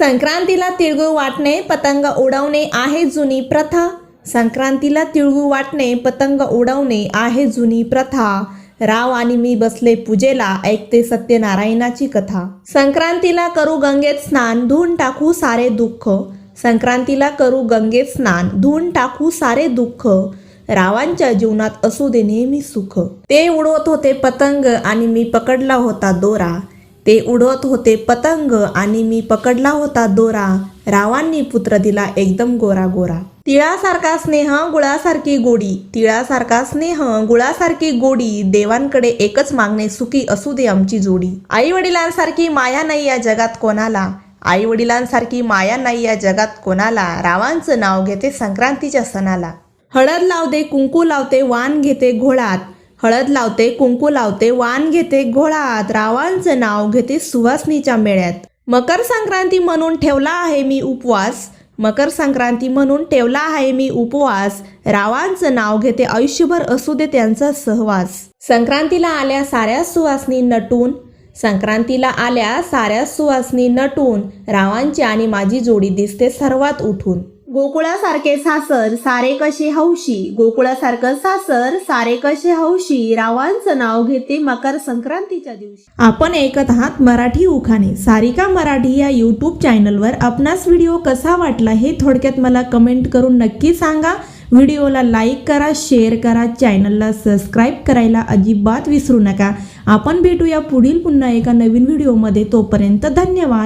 संक्रांतीला तिळगुळ वाटणे पतंग उडवणे आहे जुनी प्रथा. संक्रांतीला तिळगुळ वाटणे पतंग उडवणे आहे जुनी प्रथा. राव आणि मी बसले पूजेला ऐकते सत्यनारायणाची कथा. संक्रांतीला करू गंगेत स्नान धुवून टाकू सारे दुःख. संक्रांतीला करू गंगेत स्नान धुवून टाकू सारे दुःख. रावांच्या जीवनात असू दे नेहमी सुख. ते उडवत होते पतंग आणि मी पकडला होता दोरा. ते उडवत होते पतंग आणि मी पकडला होता दोरा. रावांनी पुत्र दिला एकदम गोरा गोरा तिळासारखा स्नेह गुळासारखी गोडी. तिळासारखा स्नेह गुळासारखी गोडी. देवांकडे एकच मागणे सुखी असू दे आमची जोडी. आई वडिलांसारखी माया नाही या जगात कोणाला. आई वडिलांसारखी माया नाही या जगात कोणाला. रावांचं नाव घेते संक्रांतीच्या सणाला. हळद लावते कुंकू लावते वाण घेते घोळात. हळद लावते कुंकू लावते वाण घेते घोळात रावांचं नाव घेते सुवासनीच्या मेळ्यात. मकर संक्रांती म्हणून ठेवला आहे मी उपवास. मकर संक्रांती म्हणून ठेवला आहे मी उपवास. रावांचं नाव घेते आयुष्यभर असू दे त्यांचा सहवास. संक्रांतीला आल्या साऱ्या सुवासनी नटून. संक्रांतीला आल्या साऱ्या सुवासनी नटून. रावांची आणि माझी जोडी दिसते सर्वात उठून. गोकुळासारखे सासर सारे कसे हौशी? गोकुळासारखं सासर सारे कसे हौशी? रावांचं नाव घेते मकर संक्रांतीच्या दिवशी. आपण ऐकत आहात मराठी उखाणे. सारिका मराठी या यूट्यूब चॅनलवर आपणास व्हिडिओ कसा वाटला हे थोडक्यात मला कमेंट करून नक्की सांगा. व्हिडिओला लाईक करा शेअर करा चॅनलला सबस्क्राईब करायला अजिबात विसरू नका. आपण भेटूया पुढील पुन्हा एका नवीन व्हिडिओमध्ये तोपर्यंत धन्यवाद.